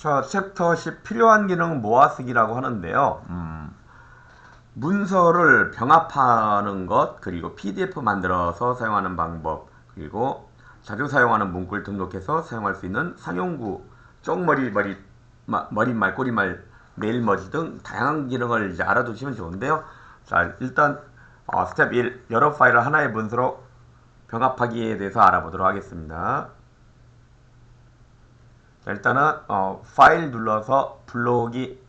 자, 챕터 10 필요한 기능 모아쓰기라고 하는데요. 음, 문서를 병합하는 것, 그리고 PDF 만들어서 사용하는 방법, 그리고 자주 사용하는 문구를 등록해서 사용할 수 있는 상용구, 쪽머리, 머리, 마, 머리 말, 꼬리말, 메일머지 등 다양한 기능을 이제 알아두시면 좋은데요. 자, 일단 어, 스텝 1, 여러 파일을 하나의 문서로 병합하기에 대해서 알아보도록 하겠습니다. 자, 일단은 어, 파일 눌러서 불러오기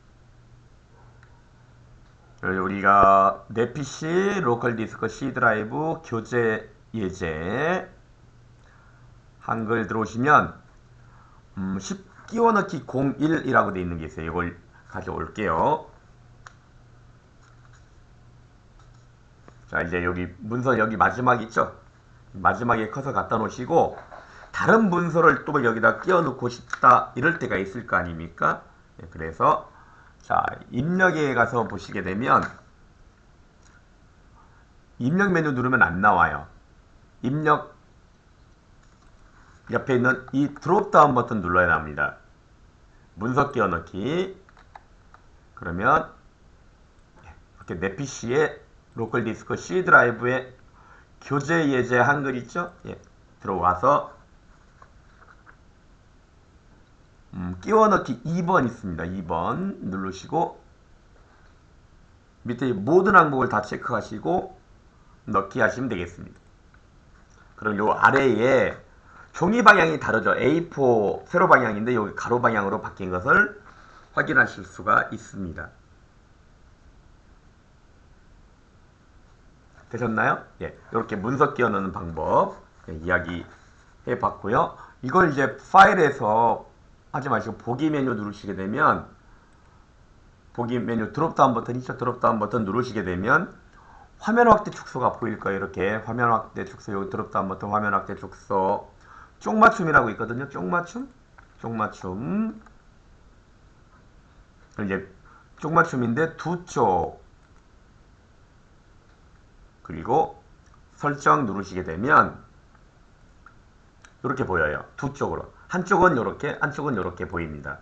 우리가 내 PC, 로컬 디스크, C 드라이브, 교재 예제 한글 들어오시면 음, 10 끼워넣기 01이라고 되어 있는 게 있어요. 이걸 가져올게요. 자 이제 여기 문서 여기 마지막 있죠? 마지막에 커서 갖다 놓으시고 다른 문서를 또 여기다 끼워 넣고 싶다 이럴 때가 있을 거 아닙니까? 예, 그래서 자 입력에 가서 보시게 되면 입력 메뉴 누르면 안 나와요. 입력 옆에 있는 이 드롭다운 버튼 눌러야 합니다. 문서 끼워 넣기 그러면 이렇게 내 PC에 로컬 디스크 C 드라이브에 교재 예제 한글 있죠? 예, 들어와서 음, 끼워 넣기 2번 있습니다. 2번 누르시고 밑에 모든 항목을 다 체크하시고 넣기 하시면 되겠습니다. 그럼 요 아래에 종이 방향이 다르죠. A4 세로 방향인데 여기 가로 방향으로 바뀐 것을 확인하실 수가 있습니다. 되셨나요? 예, 이렇게 문서 끼워 넣는 방법 예, 이야기 해 봤고요. 이걸 이제 파일에서 하지 마시고 보기 메뉴 누르시게 되면 보기 메뉴 드롭다운 버튼 있죠? 드롭다운 버튼 누르시게 되면 화면 확대 축소가 보일 거예요. 이렇게 화면 확대 축소 여기 드롭다운 버튼 화면 확대 축소 쪽 맞춤이라고 있거든요. 쪽 맞춤 쪽 맞춤 이제 쪽 맞춤인데 두 쪽 그리고 설정 누르시게 되면 이렇게 보여요. 두 쪽으로. 한쪽은 이렇게, 한쪽은 이렇게 보입니다.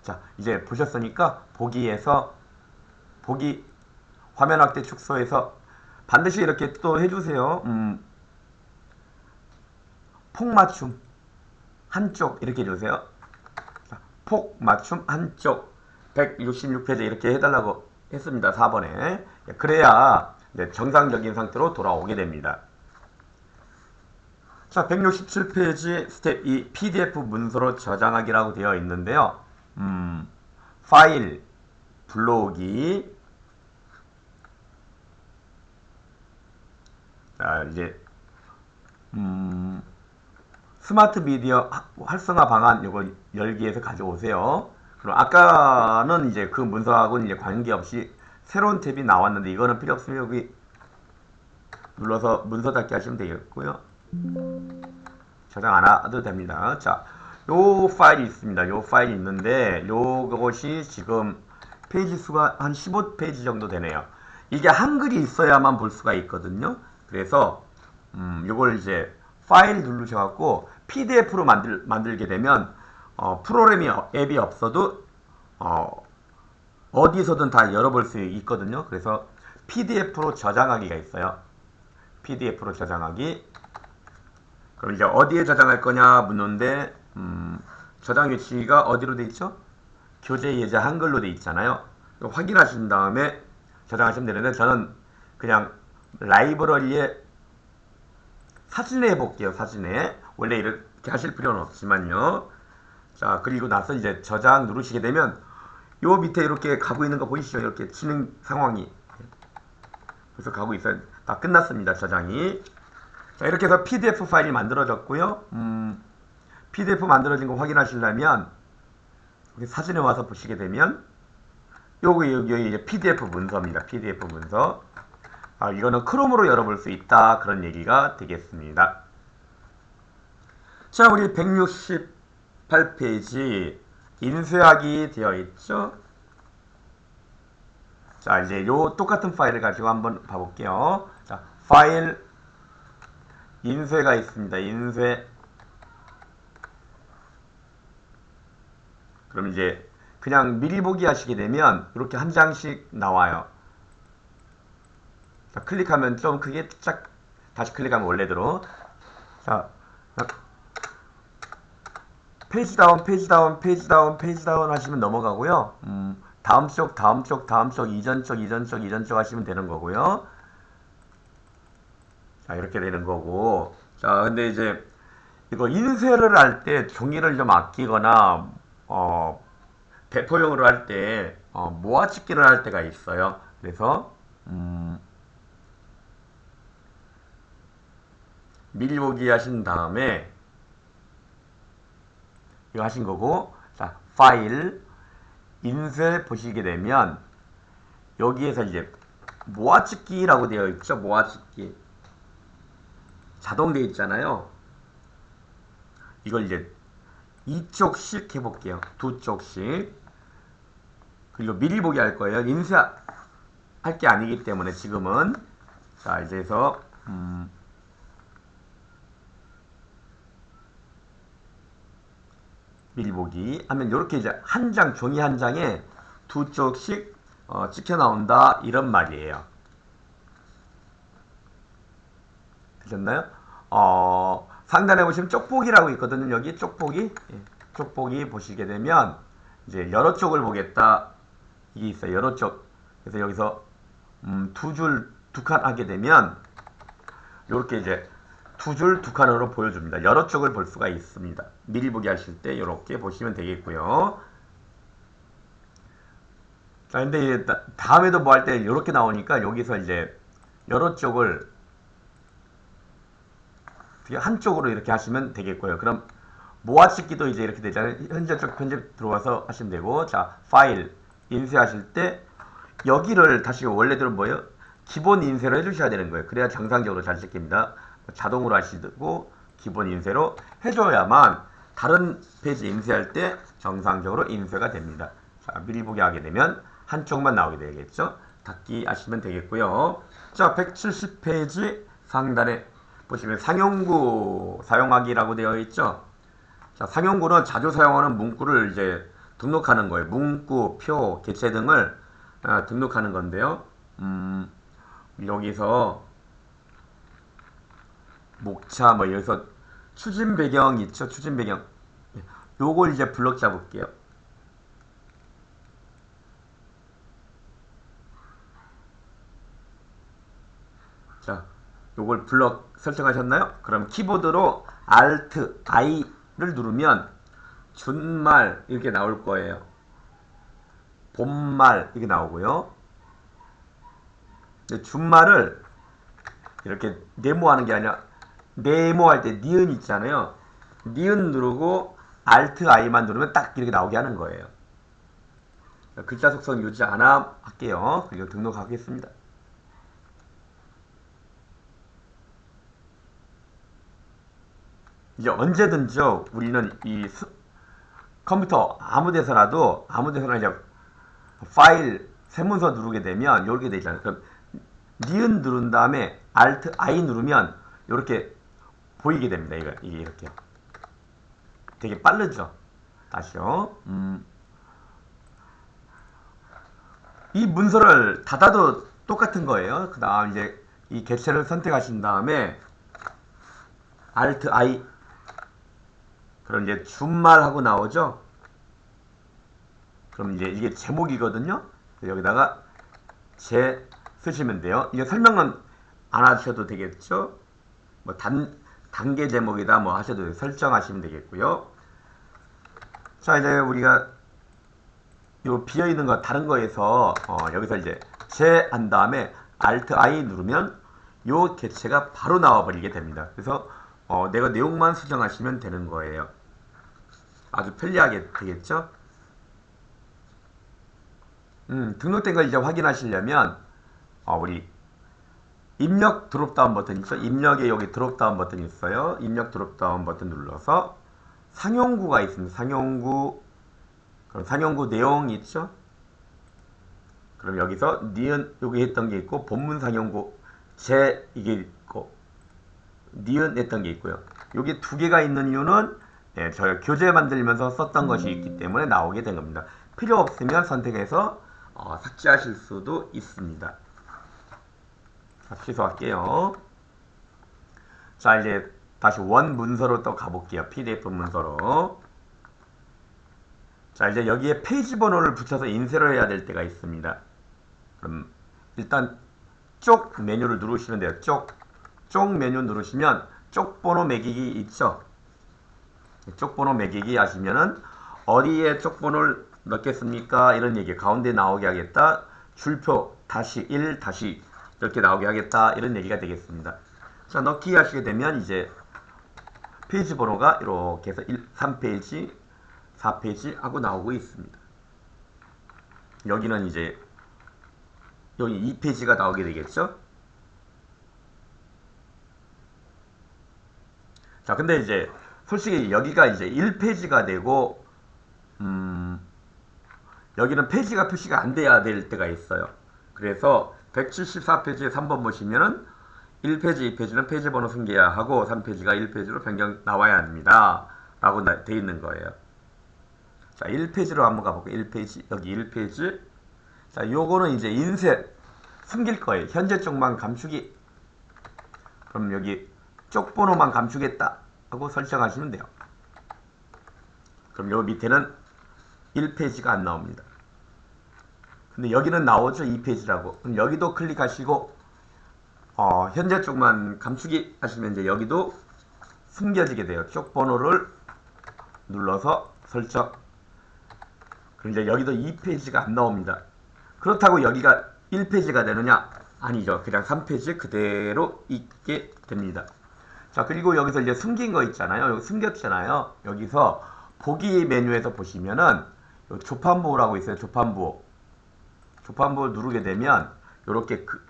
자, 이제 보셨으니까 보기에서 보기 화면 확대 축소해서 반드시 이렇게 또 해주세요. 음, 폭 맞춤 한쪽 이렇게 해주세요. 자, 폭 맞춤 한쪽 166페이지 이렇게 해달라고 했습니다. 4번에 그래야 정상적인 상태로 돌아오게 됩니다. 자, 167페이지 스텝 2 PDF 문서로 저장하기라고 되어 있는데요. 음, 파일 불러오기 자, 이제 음, 스마트 미디어 활성화 방안 이거 열기에서 가져오세요. 그럼 아까는 이제 그 문서하고는 이제 관계없이 새로운 탭이 나왔는데 이거는 필요 없으면 여기 눌러서 문서 닫기 하시면 되겠고요. 저장 안 해도 됩니다. 자, 요 파일이 있습니다. 요 파일이 있는데 요것이 지금 페이지 수가 한 15페이지 정도 되네요. 이게 한글이 있어야만 볼 수가 있거든요. 그래서 음, 요걸 이제 파일 누르셔갖고 PDF로 만들, 만들게 되면 어, 프로그램이 앱이 없어도 어, 어디서든 다 열어볼 수 있거든요. 그래서 PDF로 저장하기가 있어요. PDF로 저장하기. 그럼 이제 어디에 저장할 거냐 묻는데 음, 저장 위치가 어디로 돼 있죠? 교재 예제 한글로 돼 있잖아요. 확인하신 다음에 저장하시면 되는데 저는 그냥 라이브러리에 사진에 해볼게요. 사진에 원래 이렇게 하실 필요는 없지만요. 자 그리고 나서 이제 저장 누르시게 되면 요 밑에 이렇게 가고 있는 거 보이시죠? 이렇게 치는 상황이 그래서 가고 있어요. 다 끝났습니다. 저장이 자, 이렇게 해서 PDF 파일이 만들어졌고요. 음, PDF 만들어진 거 확인하시려면 사진에 와서 보시게 되면 요거 여기, 이제 PDF 문서입니다. PDF 문서. 아, 이거는 크롬으로 열어볼 수 있다. 그런 얘기가 되겠습니다. 자, 우리 168페이지 인쇄하기 되어 있죠. 자, 이제 요 똑같은 파일을 가지고 한번 봐볼게요. 자, 파일 인쇄가 있습니다. 인쇄 그럼 이제 그냥 미리 보기 하시게 되면 이렇게 한 장씩 나와요. 자, 클릭하면 좀 크게 쫙 다시 클릭하면 원래대로 자 페이지 다운 페이지 다운 페이지 다운 페이지 다운 하시면 넘어가고요. 음, 다음 쪽 다음 쪽 다음 쪽 이전 쪽 이전 쪽 이전 쪽 하시면 되는 거고요. 자 이렇게 되는 거고 자 근데 이제 이거 인쇄를 할 때 종이를 좀 아끼거나 어, 대포용으로 할 때 어, 모아찍기를 할 때가 있어요. 그래서 음, 미리 보기 하신 다음에 이거 하신 거고 자 파일 인쇄 보시게 되면 여기에서 이제 모아찍기라고 되어 있죠. 모아찍기 자동되어 있잖아요. 이걸 이제 이쪽씩 해볼게요. 두 쪽씩. 그리고 미리 보기 할 거예요. 인쇄할 게 아니기 때문에 지금은 자 이제서 음 미리 보기 하면 이렇게 이제 한 장 종이 한 장에 두 쪽씩 어, 찍혀 나온다 이런 말이에요. 되셨나요? 어, 상단에 보시면 쪽보기라고 있거든요. 여기 쪽보기. 예, 쪽보기 보시게 되면 이제 여러 쪽을 보겠다. 이게 있어요. 여러 쪽. 그래서 여기서 음, 두 줄 두 칸 하게 되면 이렇게 이제 두 줄 두 칸으로 보여줍니다. 여러 쪽을 볼 수가 있습니다. 미리 보기 하실 때 이렇게 보시면 되겠고요. 자, 근데 다음에도 뭐 할 때 이렇게 나오니까 여기서 이제 여러 쪽을 한쪽으로 이렇게 하시면 되겠고요. 그럼 모아찍기도 이제 이렇게 되잖아요. 현재적 편집 들어와서 하시면 되고 자 파일 인쇄하실 때 여기를 다시 원래대로 뭐예요? 기본 인쇄로 해주셔야 되는 거예요. 그래야 정상적으로 잘 찍힙니다. 자동으로 하시고 기본 인쇄로 해줘야만 다른 페이지 인쇄할 때 정상적으로 인쇄가 됩니다. 자 미리 보기 하게 되면 한쪽만 나오게 되겠죠. 닫기 하시면 되겠고요. 자 170페이지 상단에 보시면 상용구 사용하기라고 되어 있죠. 자, 상용구는 자주 사용하는 문구를 이제 등록하는 거예요. 문구, 표, 개체 등을 아, 등록하는 건데요. 음, 여기서 목차 뭐 여기서 추진 배경 있죠. 추진 배경. 예, 요걸 이제 블럭 잡을게요. 자, 요걸 블럭 설정하셨나요? 그럼 키보드로 Alt I를 누르면 준말 이렇게 나올 거예요. 봄말 이렇게 나오고요. 준말을 이렇게 네모하는 게 아니라 네모할 때 니은 있잖아요. 니은 누르고 Alt I만 누르면 딱 이렇게 나오게 하는 거예요. 글자 속성 유지 안함 할게요. 그리고 등록하겠습니다. 이제 언제든지요 우리는 이 스, 컴퓨터 아무 데서라도 아무 데서나 이제 파일 세문서 누르게 되면 이렇게 되잖아요. 그럼 니은 누른 다음에 Alt I 누르면 이렇게 보이게 됩니다. 이거 이게 이렇게 되게 빠르죠. 다시요. 음. 이 문서를 닫아도 똑같은 거예요. 그 다음 이제 이 개체를 선택하신 다음에 Alt I 그럼 이제 준말하고 나오죠. 그럼 이제 이게 제목이거든요. 여기다가 제 쓰시면 돼요. 이게 설명은 안 하셔도 되겠죠. 뭐 단, 단계 제목이다 뭐 하셔도 돼요. 설정하시면 되겠고요. 자 이제 우리가 요 비어 있는 거 다른 거에서 어, 여기서 이제 제 한 다음에 Alt I 누르면 요 개체가 바로 나와 버리게 됩니다. 그래서 어, 내가 내용만 수정하시면 되는 거예요. 아주 편리하게 되겠죠? 음, 등록된 걸 이제 확인하시려면 어, 우리 입력 드롭다운 버튼 있죠? 입력에 여기 드롭다운 버튼이 있어요. 입력 드롭다운 버튼 눌러서 상용구가 있습니다. 상용구 그럼 상용구 내용 있죠? 그럼 여기서 니은 여기 했던 게 있고 본문 상용구 제 이게 니은 했던 게 있고요. 여기 두 개가 있는 이유는 예, 저 교재 만들면서 썼던 것이 있기 때문에 나오게 된 겁니다. 필요 없으면 선택해서 어, 삭제하실 수도 있습니다. 자, 취소할게요. 자, 이제 다시 원 문서로 또 가볼게요. PDF 문서로. 자, 이제 여기에 페이지 번호를 붙여서 인쇄를 해야 될 때가 있습니다. 그럼 일단 쪽 메뉴를 누르시면 돼요. 쪽, 쪽 메뉴 누르시면 쪽 번호 매기기 있죠? 쪽 번호 매기기 하시면은 어디에 쪽 번호를 넣겠습니까? 이런 얘기 가운데 나오게 하겠다. 줄표 다시 1 다시 이렇게 나오게 하겠다. 이런 얘기가 되겠습니다. 자, 넣기 하시게 되면 이제 페이지 번호가 이렇게 해서 1, 3페이지, 4페이지 하고 나오고 있습니다. 여기는 이제 여기 2페이지가 나오게 되겠죠? 자, 근데 이제 솔직히 여기가 이제 1페이지가 되고 음, 여기는 페이지가 표시가 안 돼야 될 때가 있어요. 그래서 174페이지에 3번 보시면은 1페이지, 2페이지는 페이지 번호 숨겨야 하고 3페이지가 1페이지로 변경 나와야 합니다. 라고 되어 있는 거예요. 자, 1페이지로 한번 가볼게요. 1페이지, 여기 1페이지. 자, 요거는 이제 인쇄 숨길 거예요. 현재 쪽만 감추기. 그럼 여기 쪽 번호만 감추겠다 하고 설정하시면 돼요. 그럼 요 밑에는 1페이지가 안 나옵니다. 근데 여기는 나오죠. 2페이지라고. 그럼 여기도 클릭하시고 어, 현재 쪽만 감추기 하시면 이제 여기도 숨겨지게 돼요. 쪽 번호를 눌러서 설정. 그럼 이제 여기도 2페이지가 안 나옵니다. 그렇다고 여기가 1페이지가 되느냐? 아니죠. 그냥 3페이지 그대로 있게 됩니다. 자, 그리고 여기서 이제 숨긴 거 있잖아요. 여기 숨겼잖아요. 여기서 보기 메뉴에서 보시면은 조판부호라고 있어요. 조판부호. 조판부호 누르게 되면 이렇게 그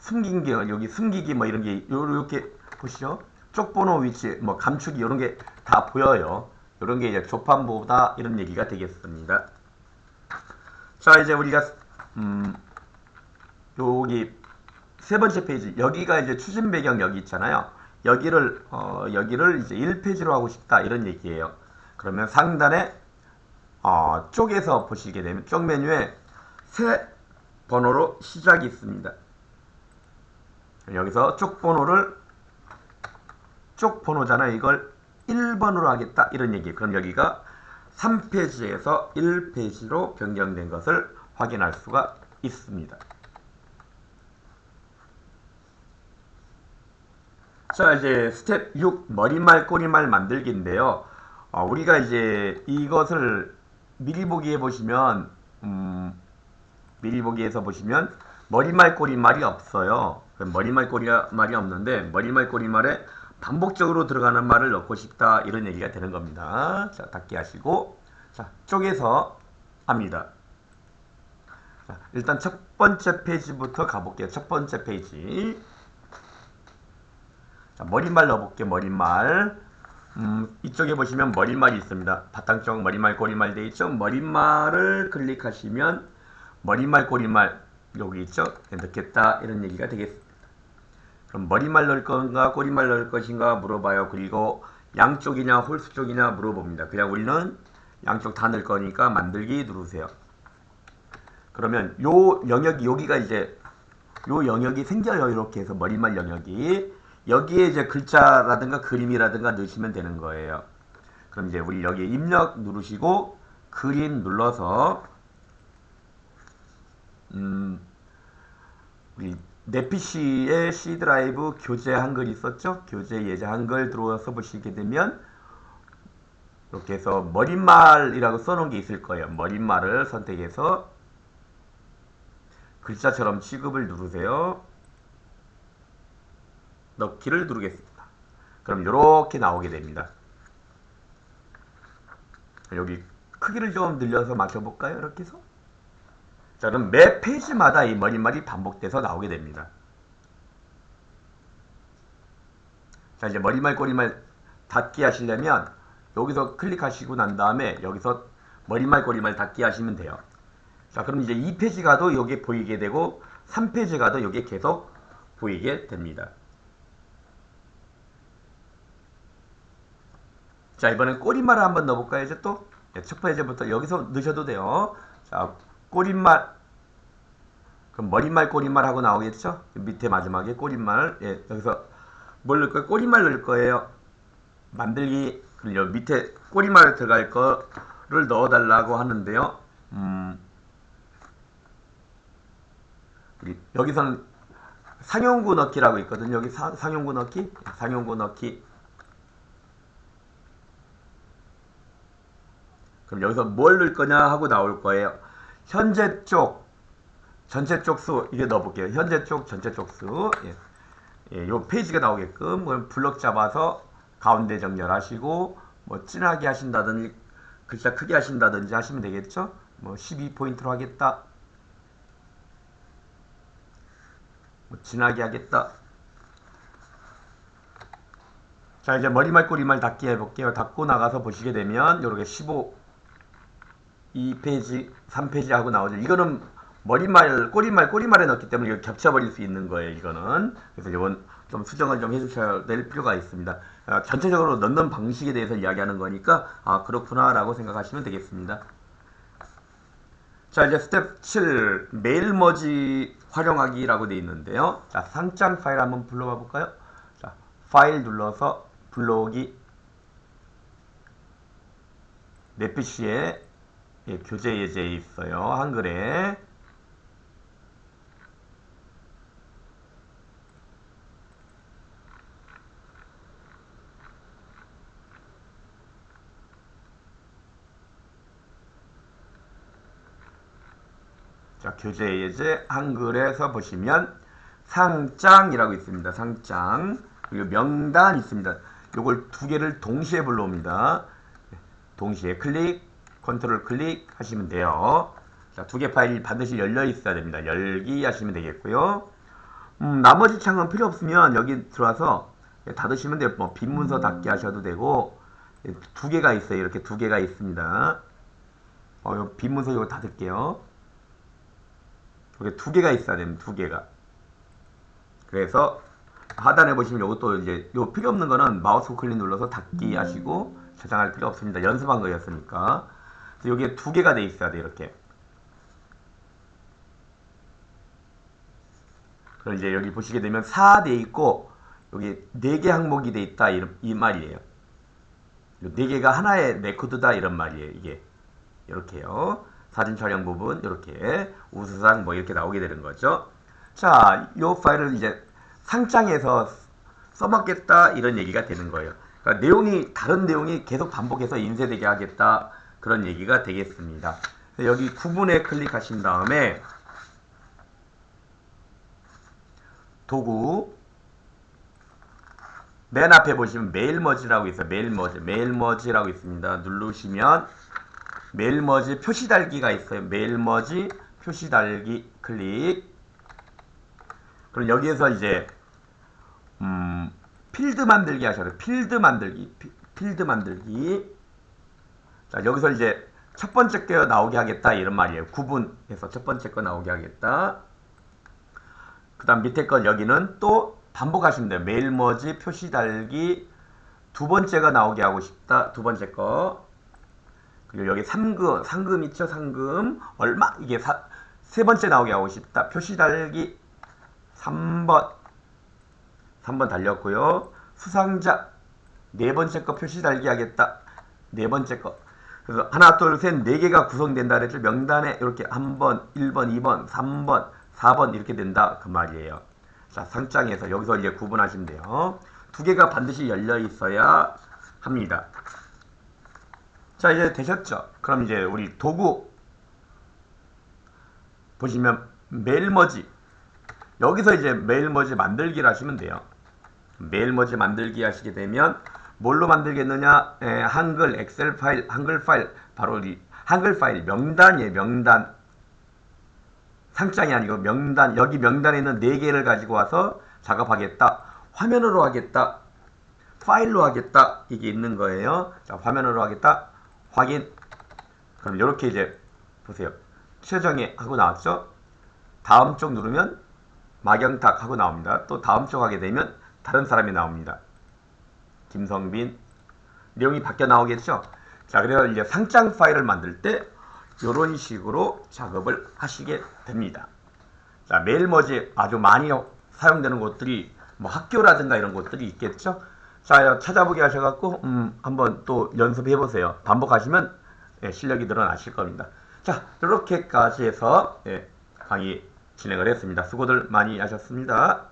숨긴 게 여기 숨기기 뭐 이런 게 이렇게 보시죠. 쪽번호 위치 뭐 감추기 이런 게 다 보여요. 이런 게 이제 조판부호다 이런 얘기가 되겠습니다. 자 이제 우리가 음 여기 세 번째 페이지 여기가 이제 추진 배경 여기 있잖아요. 여기를 어, 여기를 이제 1페이지로 하고 싶다 이런 얘기예요. 그러면 상단에 어, 쪽에서 보시게 되면 쪽 메뉴에 새 번호로 시작이 있습니다. 여기서 쪽 번호를 쪽 번호잖아요. 이걸 1번으로 하겠다 이런 얘기. 그럼 여기가 3페이지에서 1페이지로 변경된 것을 확인할 수가 있습니다. 자 이제 스텝 6 머리말 꼬리말 만들기인데요. 어, 우리가 이제 이것을 미리 보기에 보시면 음, 미리 보기에서 보시면 머리말 꼬리말이 없어요. 머리말 꼬리말이 없는데 머리말 꼬리말에 반복적으로 들어가는 말을 넣고 싶다 이런 얘기가 되는 겁니다. 자 닫기 하시고 자 쪼개서 합니다. 자, 일단 첫 번째 페이지부터 가볼게요. 첫 번째 페이지 자, 머리말 넣어볼게요. 머리말. 음, 이쪽에 보시면 머리말이 있습니다. 바탕 쪽 머리말, 꼬리말 되어 있죠. 머리말을 클릭하시면 머리말, 꼬리말 여기 있죠. 넣겠다 이런 얘기가 되겠습니다. 그럼 머리말 넣을 건가 꼬리말 넣을 것인가 물어봐요. 그리고 양쪽이냐 홀수 쪽이냐 물어봅니다. 그냥 우리는 양쪽 다 넣을 거니까 만들기 누르세요. 그러면 요 영역이 여기가 이제 요 영역이 생겨요. 이렇게 해서 머리말 영역이 여기에 이제 글자라든가 그림이라든가 넣으시면 되는 거예요. 그럼 이제 우리 여기 입력 누르시고 그림 눌러서 음 우리 내 PC에 C 드라이브 교재 한글 있었죠? 교재 예제 한글 들어와서 보시게 되면 이렇게 해서 머릿말이라고 써놓은 게 있을 거예요. 머릿말을 선택해서 글자처럼 취급을 누르세요. 넣기를 누르겠습니다. 그럼 이렇게 나오게 됩니다. 여기 크기를 좀 늘려서 맞춰볼까요? 이렇게 해서 자 그럼 매 페이지마다 이 머릿말이 반복돼서 나오게 됩니다. 자 이제 머릿말 꼬리말 닫기 하시려면 여기서 클릭하시고 난 다음에 여기서 머릿말 꼬리말 닫기 하시면 돼요. 자 그럼 이제 2페이지 가도 여기 보이게 되고 3페이지 가도 여기 계속 보이게 됩니다. 자, 이번엔 꼬리말을 한번 넣어볼까요? 이제 또? 예, 첫 페이지부터 여기서 넣으셔도 돼요. 자, 꼬리말. 그럼 머리말, 꼬리말 하고 나오겠죠? 밑에 마지막에 꼬리말. 예, 여기서 뭘 넣을 거예요? 꼬리말 넣을 거예요. 만들기. 여기 밑에 꼬리말 들어갈 거를 넣어달라고 하는데요. 음, 우리 여기서는 상용구 넣기라고 있거든요. 여기 사, 상용구 넣기, 상용구 넣기. 그럼 여기서 뭘 넣을 거냐 하고 나올 거예요. 현재 쪽, 전체 쪽 수 이게 넣어볼게요. 현재 쪽, 전체 쪽 수. 예. 예, 요 페이지가 나오게끔 그럼 블럭 잡아서 가운데 정렬하시고 뭐 진하게 하신다든지 글자 크게 하신다든지 하시면 되겠죠. 뭐 12포인트로 하겠다. 뭐 진하게 하겠다. 자 이제 머리말 꼬리말 닫기 해볼게요. 닫고 나가서 보시게 되면 요렇게 15 2페이지 3페이지 하고 나오죠. 이거는 머리말 꼬리말 꼬리말에 넣기 때문에 겹쳐버릴 수 있는 거예요. 이거는 그래서 이건 좀 수정을 좀 해주셔야 될 필요가 있습니다. 아, 전체적으로 넣는 방식에 대해서 이야기하는 거니까 아 그렇구나 라고 생각하시면 되겠습니다. 자 이제 스텝 7 메일 머지 활용하기 라고 되어 있는데요. 자 상장 파일 한번 불러봐 볼까요? 자 파일 눌러서 불러오기 내 PC에 예, 교재 예제에 있어요. 한글에 자, 교재 예제 한글에서 보시면 상장이라고 있습니다. 상장. 그리고 명단 있습니다. 요걸 두 개를 동시에 불러옵니다. 동시에 클릭, 컨트롤 클릭 하시면 돼요. 자, 두 개 파일이 반드시 열려 있어야 됩니다. 열기 하시면 되겠고요. 음, 나머지 창은 필요 없으면 여기 들어와서 닫으시면 돼요. 뭐, 빈 문서 닫기 하셔도 되고, 두 개가 있어요. 이렇게 두 개가 있습니다. 어, 요빈 문서 이거 닫을게요. 여기 두 개가 있어야 됩니다. 두 개가. 그래서 하단에 보시면 이것도 이제 요 필요 없는 거는 마우스 클릭 눌러서 닫기 하시고 저장할 필요 없습니다. 연습한 거였으니까. 여기에 두 개가 돼 있어야 돼 이렇게. 그럼 이제 여기 보시게 되면 4 돼 있고 여기 4개 항목이 돼 있다 이, 이 말이에요. 4개가 하나의 네코드다 이런 말이에요. 이게 이렇게요. 사진 촬영 부분 이렇게 우수상 뭐 이렇게 나오게 되는 거죠. 자, 이 파일을 이제 상장에서 써먹겠다 이런 얘기가 되는 거예요. 그러니까 내용이 다른 내용이 계속 반복해서 인쇄되게 하겠다 그런 얘기가 되겠습니다. 여기 구분에 클릭하신 다음에 도구 맨 앞에 보시면 메일 머지라고 있어요. 메일 머지, 메일 머지라고 있습니다. 누르시면 메일 머지 표시 달기가 있어요. 메일 머지 표시 달기 클릭. 그럼 여기에서 이제 음, 필드 만들기 하셔야 돼요. 필드 만들기, 피, 필드 만들기. 자, 여기서 이제 첫 번째 거 나오게 하겠다 이런 말이에요. 구분해서 첫 번째 거 나오게 하겠다. 그 다음 밑에 거 여기는 또 반복하시면 돼요. 메일 머지 표시 달기 두 번째가 나오게 하고 싶다. 두 번째 거. 그리고 여기 상금, 상금 있죠? 상금. 얼마? 이게 사, 세 번째 나오게 하고 싶다. 표시 달기 3번. 3번 달렸고요. 수상자. 네 번째 거 표시 달기 하겠다. 네 번째 거. 그래서 하나, 둘, 셋, 네 개가 구성된다 그랬죠. 명단에 이렇게 한 번, 1번, 2번, 3번, 4번 이렇게 된다. 그 말이에요. 자, 상장에서 여기서 이제 구분하시면 돼요. 두 개가 반드시 열려 있어야 합니다. 자, 이제 되셨죠? 그럼 이제 우리 도구 보시면 메일머지 여기서 이제 메일머지 만들기를 하시면 돼요. 메일머지 만들기 하시게 되면 뭘로 만들겠느냐? 에, 한글 엑셀 파일, 한글 파일 바로 이 한글 파일 명단이에요. 명단 상장이 아니고 명단 여기 명단에 있는 네 개를 가지고 와서 작업하겠다. 화면으로 하겠다. 파일로 하겠다. 이게 있는 거예요. 자, 화면으로 하겠다. 확인. 그럼 이렇게 이제 보세요. 최정예 하고 나왔죠? 다음 쪽 누르면 마경탁 하고 나옵니다. 또 다음 쪽 하게 되면 다른 사람이 나옵니다. 김성빈. 내용이 바뀌어 나오겠죠. 자, 그래서 이제 상장 파일을 만들 때 이런 식으로 작업을 하시게 됩니다. 자, 메일 머지 아주 많이 사용되는 곳들이 뭐 학교라든가 이런 곳들이 있겠죠. 자, 찾아보게 하셔갖고 음, 한번 또 연습해 보세요. 반복하시면 예, 실력이 늘어나실 겁니다. 자, 이렇게까지 해서 예, 강의 진행을 했습니다. 수고들 많이 하셨습니다.